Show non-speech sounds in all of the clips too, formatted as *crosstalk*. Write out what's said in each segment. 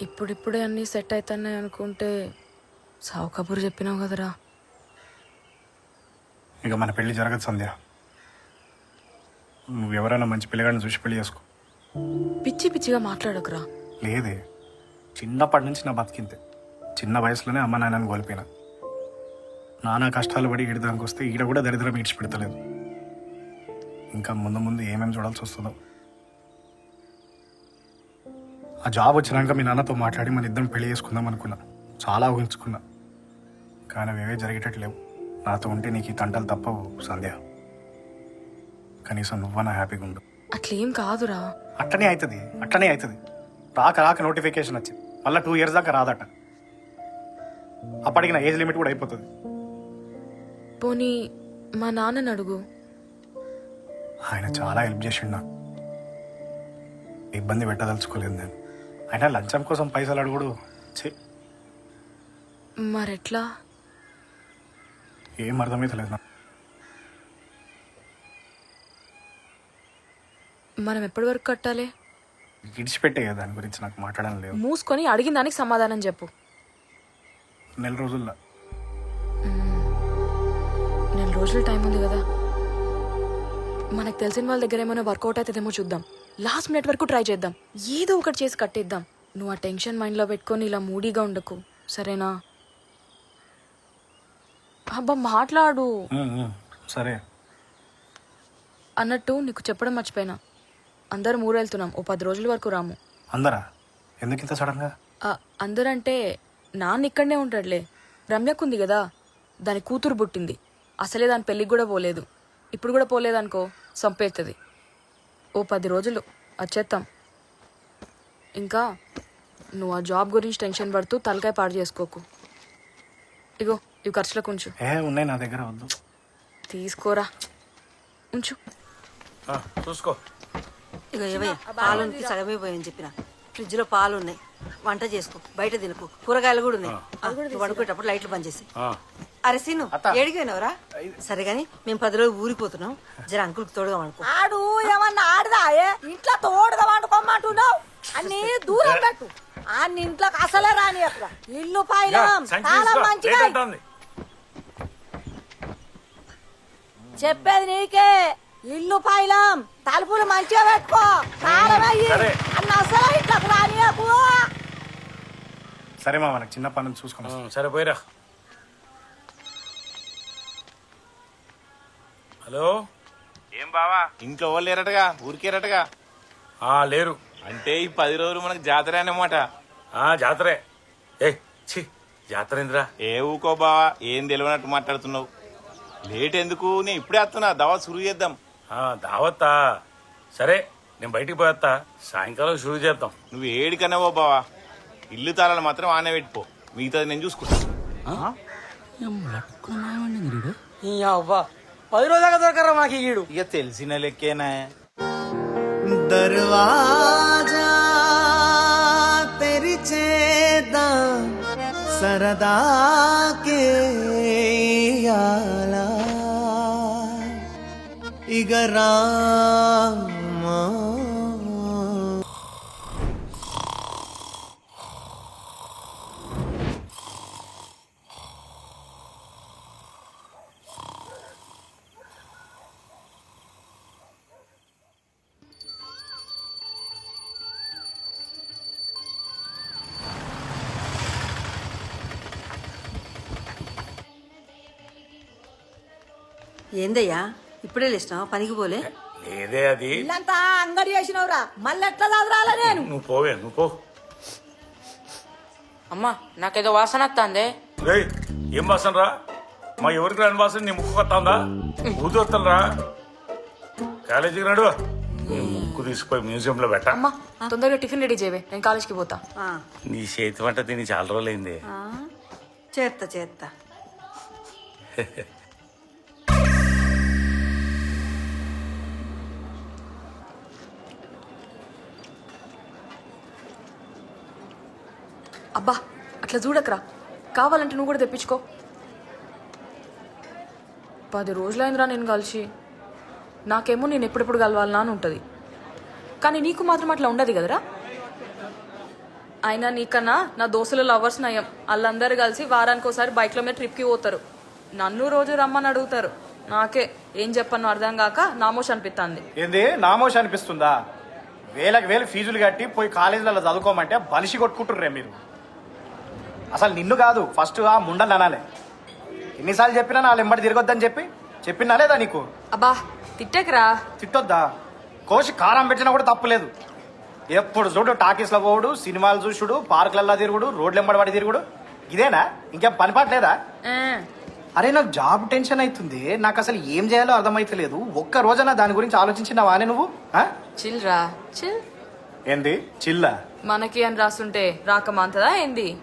ఇప్పుడిప్పుడే అన్నీ సెట్ అవుతున్నాయి అనుకుంటే సావు కబురు చెప్పినావు కదరా. ఇక మన పెళ్ళి జరగదు సంధ్య. నువ్వు ఎవరైనా మంచి పిల్లగాడిని చూసి పెళ్ళి చేసుకో. పిచ్చి పిచ్చిగా మాట్లాడకురా. లేదే. చిన్నప్పటి నుంచి నా బతికింతే. చిన్న వయసులోనే అమ్మ నాన్నని కోల్పోయినా. నానా కష్టాలు పడి ఈడదానికి వస్తే ఈడ కూడా దరిద్రం ఈడ్చి పెడతలేదు ఇంకా ముందు ముందు ఏమేమి చూడాల్సి వస్తుందో. ఆ జాబ్ వచ్చినాక మీ నాన్నతో మాట్లాడి మన ఇద్దరం పెళ్ళి చేసుకుందాం అనుకున్నా. చాలా ఊహించుకున్నా. కానీ అవేవే జరిగేటట్టు లేవు నాతో ఉంటే నీకు ఈ తంటలు తప్పవు సంధ్య. కనీసం నువ్వన్నా హ్యాపీగా ఉండు. అట్లేం కాదురా. అట్టనే అవుతుంది అట్టనే అవుతుంది రాక రాక నోటిఫికేషన్ వచ్చింది. మళ్ళీ టూ ఇయర్స్ దాకా రాదట. అప్పటికి నా ఏజ్ లిమిట్ కూడా అయిపోతుంది. పోనీ మా నాన్నని అడుగు. ఆయన చాలా హెల్ప్ చేసిండు నాకు. ఇబ్బంది పెట్టదలుచుకోలేదు నేను. ఆయన లంచం కోసం పైసలు అడుగుడు. మరెట్లా? ఏం అర్థమైతలేదు నాకు. మనం ఎప్పటి వరకు కట్టాలి? విడిచిపెట్టే కదా దాని గురించి నాకు మాట్లాడడం లేదు. మూసుకొని అడిగిన దానికి సమాధానం చెప్పు. నెల రోజుల్లో. నెల రోజులు టైం ఉంది కదా. మనకు తెలిసిన వాళ్ళ దగ్గర ఏమైనా వర్కౌట్ అవుతుందేమో చూద్దాం. లాస్ట్ మినిట్ వరకు ట్రై చేద్దాం. ఏదో ఒకటి చేసి కట్టేద్దాం. నువ్వు ఆ టెన్షన్ మైండ్లో పెట్టుకొని ఇలా మూడీగా ఉండకు. సరేనా? అబ్బా మాట్లాడు. సరే. అన్నట్టు నీకు చెప్పడం మర్చిపోయినా. అందరం ఊరెళ్తున్నాం. ఓ పది రోజుల వరకు రాము. అందరా? ఎందుకు ఇంత సడన్గా? అందరంటే నాన్న ఇక్కడనే ఉంటాడులే. రమ్యకుంది కదా. దాని కూతురు పుట్టింది. అసలే దాని పెళ్ళికి కూడా పోలేదు. ఇప్పుడు కూడా పోలేదనుకో చంపేస్తుంది ఓ పది రోజులు. వచ్చేస్తాం ఇంకా నువ్వు ఆ జాబ్ గురించి టెన్షన్ పడుతూ తలకాయ పాడు చేసుకోకు. ఇగో ఇవి ఖర్చులకు ఉంచు ఏ ఉన్నాయి నా దగ్గర వద్దు. తీసుకోరా. ఉంచు. ఆ, చూసుకో. ఇక ఏవయ్య సగమే పోయని చెప్పిన. ఫ్రిడ్జ్లో పాలు ఉన్నాయి వంట చేసుకో. బయట తినకు. కూరగాయలు కూడా ఉన్నాయి. ఆ, నువ్వు పడుకునేటప్పుడు లైట్లు బంద్ చేసి. ఆ, అరే సీను ఏడిపోయినవరా సరే గాని మేము పది రోజులు ఊరిపోతున్నాం జర అంకుల్కి తోడుగా అనుకో ఆడు ఏమన్నా ఆడదాయే ఇంట్లో తోడుగా వండుకోమంటున్నావు? అన్ని దూరం పెట్టు. ఆ ఇంట్లోకి అసలే రాని అక్కడ ఇల్లు తాళం తీసుకో. మంచిగా. చెప్పేది నీకే. ఇల్లు పైలం తలుపులు మంచిగా పెట్టుకో. అయ్యి సరే. అన్న అసలు ఇంట్లోకి రానియకు. సరే మా మనకు చిన్న పనులు చూసుకొని ఆ, వస్తాం. సరే పోయిరా. హలో? ఏం బావా? ఇంట్లో వాళ్ళు లేరటగా ఊరికేరటగా ఆ లేరు. అంటే ఈ పది రోజులు మనకు జాతర అన్నమాట. ఆ జాతరే. ఏ ఛీ జాతర ఏందిరా ఏ ఊకో బావా ఏం తెలియనట్టు మాట్లాడుతున్నావు? లేట్ ఎందుకు? నేను ఇప్పుడే వస్తున్నా దవా సురు చేద్దాం. ఆ దావత్తా. సరే నేను బయటికి పోయేస్తా సాయంకాలం షురూ చేద్దాం. నువ్వు ఏడికన్నావో బావా. ఇల్లు తాళాలు మాత్రం ఆనే పెట్టుకో. మిగతాది నేను చూసుకుంటా. అవ్వా పది రోజులుగా దొరకరా మాకు ఈడు ఇక తెలిసిన లెక్కేనా? దర్వాజా తెరిచేదా సరదా కేయాలా ఇగరా ఏందయ్యా? ఇప్పుడే లేచినావా? పనికి పోలే? లేదే అది. ఇల్లంతా అంగడి చేసినవురా. మళ్ళీ ఎట్లా చదరాలా నేను? నువ్వు పోవే నువ్వు పో. అమ్మా నాకేదో వాసన వస్తుంది. రేయ్ ఏం వాసన రా? మా ఎవరికి రాని వాసన నీ ముక్కు కొత్తాందా? ఊదొత్తలు రా. కాలేజీకి నడు నీ ముక్కు తీసుకుపోయి మ్యూజియం లో పెట్ట. అమ్మా తొందరగా టిఫిన్ రెడీ చేయవే. నేను కాలేజ్కి పోతా. ఆ, నీ చేతి వంట తిని చాలా రోజులైంది. ఆ, చేత్తా. *laughs* అట్లా చూడకరా. కావాలంటే నువ్వు కూడా తెప్పించుకో. పది రోజులైందిరా నేను కలిసి. నాకేమో నేను ఎప్పుడెప్పుడు కలవాలనా అని ఉంటుంది. కానీ నీకు మాత్రం అట్లా ఉండదు కదరా. అయినా నీకన్నా నా దోశల లవర్స్ నయం. వాళ్ళందరూ కలిసి వారానికి ఒకసారి బైక్ల మీద ట్రిప్కి పోతారు. నన్ను రోజు రమ్మని అడుగుతారు. నాకే ఏం చెప్పను అర్థం కాక నామోష్ అనిపిస్తుంది ఏంది? నామోష అనిపిస్తుందా? వేలకు వేలు ఫీజులు కట్టి పోయి కాలేజీలలో చదువుకోమంటే బలిసి కొట్టుకుంటుర్రే మీరు. అసలు నిన్ను కాదు. ఫస్ట్ ఆ ముండని అనాలి. ఎన్నిసార్లు చెప్పినా నా ఎంబడి తిరగొద్దని చెప్పి చెప్పినా లేదా నీకు? అబ్బా తిట్టేకరా. తిట్టొద్దా? కోసి కారం పెట్టినా కూడా తప్పులేదు ఎప్పుడు చూడు టాకీస్లో పోవుడు సినిమాలు చూసుడు పార్కులలో తిరుగుడు రోడ్లు ఎంబడి పడి తిరుగుడు. ఇదేనా? ఇంకేం పని పాట లేదా? అరే నాకు జాబ్ టెన్షన్ అవుతుంది నాకు అసలు ఏం చేయాలో అర్థమైతలేదు. ఒక్క రోజన దాని గురించి ఆలోచించినావా అని నువ్వు? ఆ? చిల్. ఏంది? చిల్ల? మనకి అని రాస్తుంటే రాకమాంతదా ఏంది?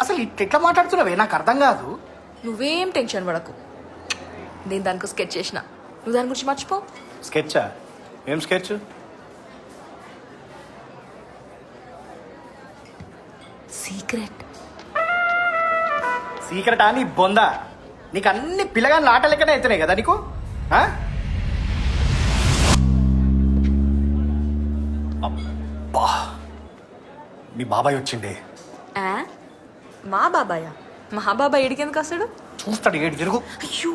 అసలు ఇట్ ఎట్లా మాట్లాడుతున్నావే? నాకు అర్థం కాదు. నువ్వేం టెన్షన్ పడకు. నేను దానికి స్కెచ్ చేసిన. నువ్వు దాని గురించి మర్చిపో. స్కెచ్చా? ఏం స్కెచ్? సీక్రెట్. సీక్రెట్? అని బొందా. నీకు అన్ని పిల్లగాని ఆట లెక్కనే అవుతున్నాయి కదా నీకు? అబ్బా. మీ బాబాయ్ వచ్చిండే. మా బాబాయ్? మా బాబాయ్ ఇడికెందుకు వస్తాడు చూస్తాడు ఏడు తిరుగు. అయ్యో!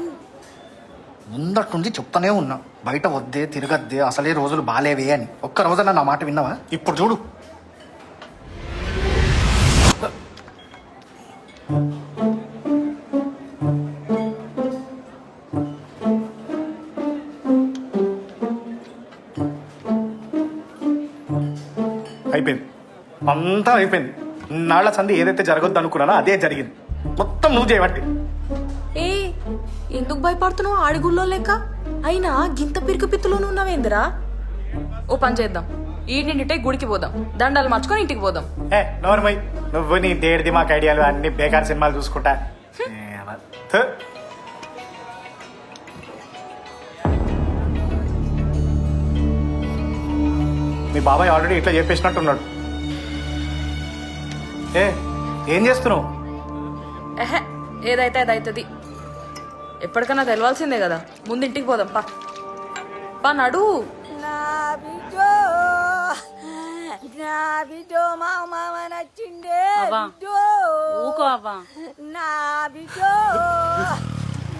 ముందట్టుండి చెప్తానే ఉన్నా. బయట వద్దే తిరగద్దే అసలే రోజులు బాలేవే అని. ఒక్క రోజున నా మాట విన్నావా? ఇప్పుడు చూడు. అయిపోయింది. అంతా అయిపోయింది. నాళ్ళ సంధి ఏదైతే జరగొద్దు అనుకున్నానో అదే జరిగింది. మొత్తం నువ్వు చేయబట్టి. ఏ ఎందుకు భయపడుతున్నావు ఆడిగుల్లో లెక్క అయినా గింత పిరికి పిత్తులోనూ ఉన్నావేందిరా? ఓ పని చేద్దాం. ఈ నిండిటే గుడికి పోదాం. దండాలు మార్చుకొని ఇంటికి పోదాం. ఏ నోర్మై నువ్వు నీ దేడిది మాకు ఐడియాలు అన్ని బేకార్ సినిమాలు చూసుకుంటా. థు. మీ బాబాయ్ ఆల్రెడీ ఇట్లా చెప్పేసినట్టున్నాడు. ఏ ఏం చేస్తున్నావు? ఎహె ఏదైతే అది అవుతుంది ఎప్పటికైనా తెలవాల్సిందే కదా. ముందు ఇంటికి పోదాం పా. పా నడు. నా బిడ్డో నా బిడ్డో మా మామ నచ్చిండే బిడ్డో. ఊకో అవ్వా. నా బిడ్డో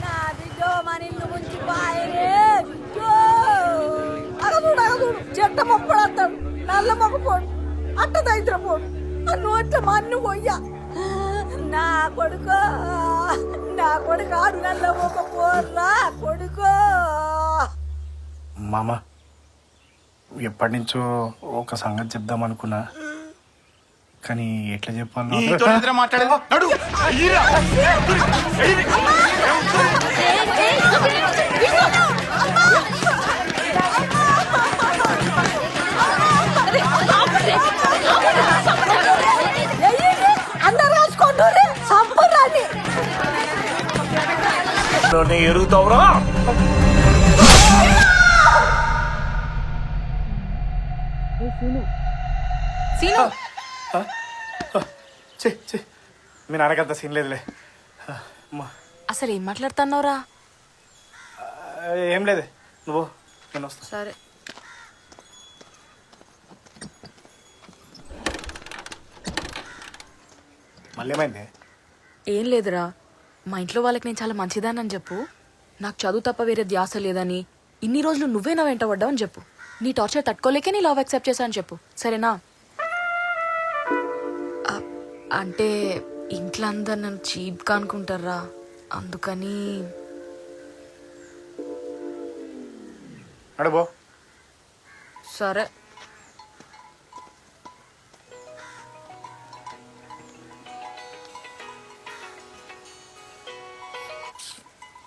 నా బిడ్డో మన ఇల్లు ముంచి పాయరే బిడ్డో అగదుడు అగదుడు చెట్ట మొప్పడు వస్తాడు నల్ల మొక్క పోడు. అట్ట దైత్ర పోడు. ఆ నోట్ల మన్ను పోయ్యా. నా కొడుకో నా కొడుకు ఆడు నల్ల మొక్క పోర్రా కొడుకో. మామ ఎప్పటి నుంచో ఒక సంగతి చెప్దాం అనుకున్నా. కానీ ఎట్లా చెప్పాలి మాట్లాడేది? లోనే ఎరుగుతావురా సీను. ఛీ. మీ నాన్నకంత సీన్ లేదులే. అమ్మా. అసలు ఏం మాట్లాడుతున్నావురా? ఏం లేదే. నువ్వు నేను వస్తా. సరే. మళ్ళీ ఏమైంది? ఏం లేదురా. మా ఇంట్లో వాళ్ళకి నేను చాలా మంచిదానని చెప్పు. నాకు చదువు తప్ప వేరే ధ్యాస లేదని ఇన్ని రోజులు నువ్వే నా వెంట పడ్డావని చెప్పు. నీ టార్చర్ తట్టుకోలేకే నీ లవ్ యాక్సెప్ట్ చేశాను చెప్పు. సరేనా? అంటే ఇంట్లో అందరు నన్ను చీప్గా అనుకుంటారా? అందుకని సరే.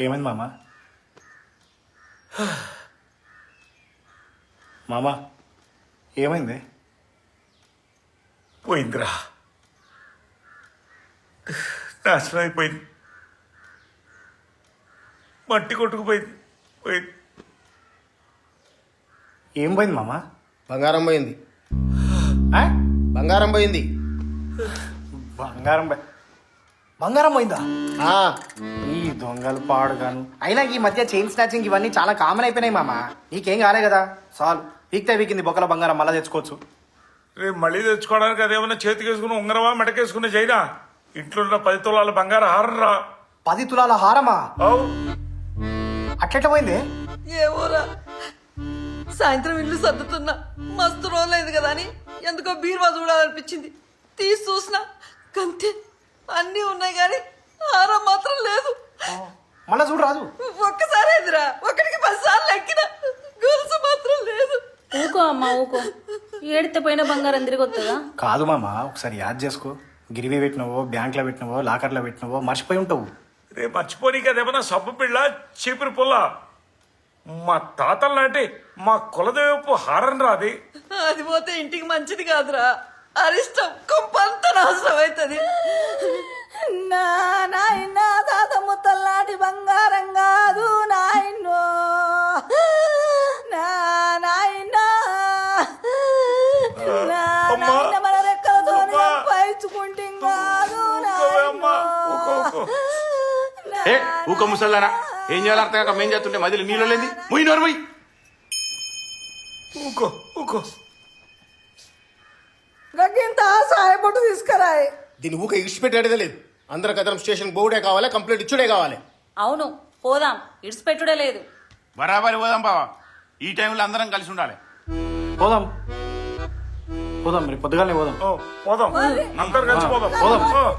ఏమైంది మామ? మామా ఏమైంది? పోయిందిరా. నాశనం అయిపోయింది మట్టి కొట్టుకుపోయింది. పోయింది. ఏం పోయింది మామా? బంగారం పోయింది. ఆ? బంగారం పోయింది. బంగారం పోయి బంగారం పోయిందా? దొంగలు పాడుగాను. అయినా ఈ మధ్య చైన్ స్నాచింగ్ ఇవన్నీ చాలా కామన్ అయిపోయినాయి మామ. నీకేం కాలే కదా? సాల్వ్. వీక్తే వీకింది బొక్కల బంగారం మళ్ళా తెచ్చుకోవచ్చు. రేపు మళ్ళీ తెచ్చుకోవడానికి అదేమన్నా చేతికి వేసుకుని ఉంగరమా? మెడకేసుకునే చైనా ఇంట్లో ఉన్న పది తులాల బంగారు హారం రా పది తులాల హారమా? అట్లెట్ట పోయింది? ఏమోరా. సాయంత్రం ఇల్లు సర్దుతున్నా. మస్తు రోజులైంది కదా అని ఎందుకో బీరువా చూడాలనిపించింది. తీసి చూసినా కంతే. అన్నీ ఉన్నాయి కానీ హారం మాత్రం లేదు. మళ్ళా చూడు రాదు. ఒక్కసారి ఎదురా ఒకటికి పది సార్లు ఎక్కిన గొలుసు మాత్రం లేదు. ఊకో అమ్మా ఊకో. ఏడితే పోయిన బంగారం తిరిగి వస్తుందా కాదు మామ ఒకసారి యాద్ చేసుకో. గిరివి పెట్టినవో బ్యాంక్లో పెట్టినవో లాకర్లో పెట్టినవో మర్చిపోయి ఉంటావు. రేపు మర్చిపోనీకి అదేమన్నా సబ్బు పిల్ల చీపురు పుల్ల? మా తాతల నాటి మా కులదేవపు హారం రా అది. అది పోతే ఇంటికి మంచిది కాదురా. అరిష్టం కొంపంత నాశనం అవుతుంది. నా నాయన తాత ముత్తల్లాంటి బంగారం కాదు నాయనో. నా నాయన. నా. నాయన మన రెక్కలతో. పైచుకుంటే కాదు. ఏ ఊక ముసల్లారా. ఏం చేయాలి అర్థం కాక మేం చేస్తుంటే మధ్యలో నీళ్ళు లేని ముయ్యి నోరు ముయ్యి ఊకో ఊకో గగ్గింత సాయపట్టు తీసుకురాయి. దీన్ని ఊక ఇడిచిపెట్టేదే లేదు. అందరం కదరం స్టేషన్ బోర్డే కావాలి కంప్లీట్ ఇచ్చుడే కావాలి. అవును పోదాం. ఇడిచిపెట్టుడే లేదు. బరాబరి పోదాం బావా. ఈ టైంలో అందరం కలిసి ఉండాలి. పోదాం. పోదాం మరి పొద్దుగానే పోదాం. ఓ, పోదాం. అందరు కలిసి పోదాం. పోదాం. ఓ.